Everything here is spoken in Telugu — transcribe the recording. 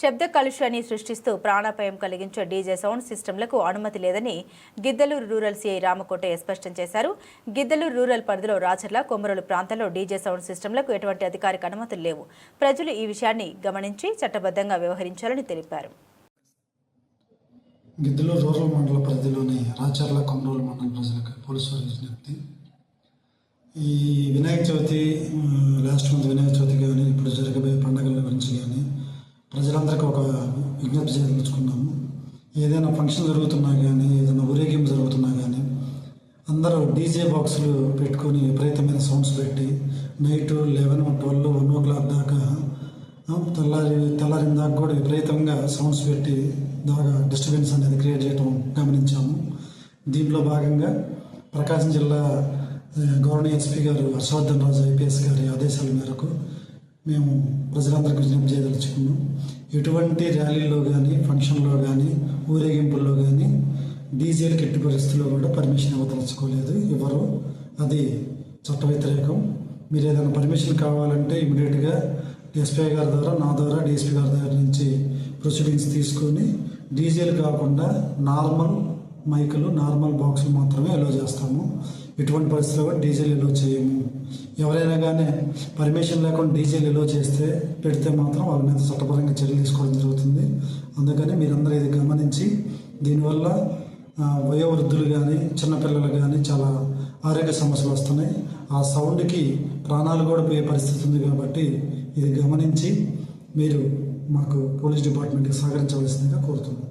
శబ్ద కాలుష్యాన్ని సృష్టిస్తూ ప్రాణాపాయం కలిగించే డీజే సౌండ్ సిస్టంలకు అనుమతి లేదని గిద్దలూరు రూరల్ సీఐ రామకోటయ్య స్పష్టం చేశారు. గిద్దలూరు రూరల్ పరిధిలో రాచర్ల కొమరలు ప్రాంతాల్లో డీజే సౌండ్ సిస్టంలకు ఎటువంటి అధికారిక అనుమతులు లేవు. ప్రజలు ఈ విషయాన్ని గమనించి చట్టబద్ధంగా వ్యవహరించాలని తెలిపారు. గిద్దలూరు రూరల్ మండల పరిధిలోని రాచర్ల కొమరోలు మండల ప్రజలకు పోలీసు వారి విజ్ఞప్తి. ఈ వినాయక చవితి లాస్ట్ మంత్ వినాయక చవితిగా విజ్ఞప్తి చేయదలుచుకున్నాము ఏదైనా ఫంక్షన్ జరుగుతున్నా కానీ ఏదైనా ఊరేగింపు జరుగుతున్నా కానీ అందరూ డీజే బాక్సులు పెట్టుకొని విపరీతమైన సౌండ్స్ పెట్టి night eleven twelve one o'clock దాకా తెల్లారి తెల్లారిన దాకా కూడా విపరీతంగా సౌండ్స్ పెట్టి బాగా డిస్టర్బెన్స్ అనేది క్రియేట్ చేయడం గమనించాము. దీంట్లో భాగంగా ప్రకాశం జిల్లా గవర్నర్ ఎస్పీ గారు హర్షవర్ధన్ రాజు ఐపీఎస్ గారి ఆదేశాల మేరకు మేము ప్రజలందరికీ విజ్ఞప్తి చేయదలుచుకున్నాం. ఎటువంటి ర్యాలీలో కానీ ఫంక్షన్లో కానీ ఊరేగింపుల్లో కానీ డీజేలకు ఎట్టి పరిస్థితుల్లో కూడా పర్మిషన్ ఇవ్వదలుచుకోలేదు. ఎవరు? అది చట్ట వ్యతిరేకం. మీరు ఏదైనా పర్మిషన్ కావాలంటే ఇమీడియట్గా ఎస్పీ గారి ద్వారా నా ద్వారా డిఎస్పీ గారి దగ్గర నుంచి ప్రొసీడింగ్స్ తీసుకొని డీజేలు కాకుండా నార్మల్ మైకులు నార్మల్ బాక్సులు మాత్రమే అలో చేస్తాము. ఎటువంటి పరిస్థితుల్లో కూడా డీజేలు ఎలో చేయము. ఎవరైనా కానీ పర్మిషన్ లేకుండా డీజేలు ఎలో చేస్తే పెడితే మాత్రం వాళ్ళ మీద చట్టపరంగా చర్యలు తీసుకోవడం జరుగుతుంది. అందుకని మీరందరూ ఇది గమనించి దీనివల్ల వయోవృద్ధులు కానీ చిన్నపిల్లలు కానీ చాలా ఆరోగ్య సమస్యలు వస్తున్నాయి. ఆ సౌండ్కి ప్రాణాలు కూడా పోయే పరిస్థితి ఉంది కాబట్టి ఇది గమనించి మీరు మాకు పోలీస్ డిపార్ట్మెంట్కి సహకరించవలసిందిగా కోరుతున్నాను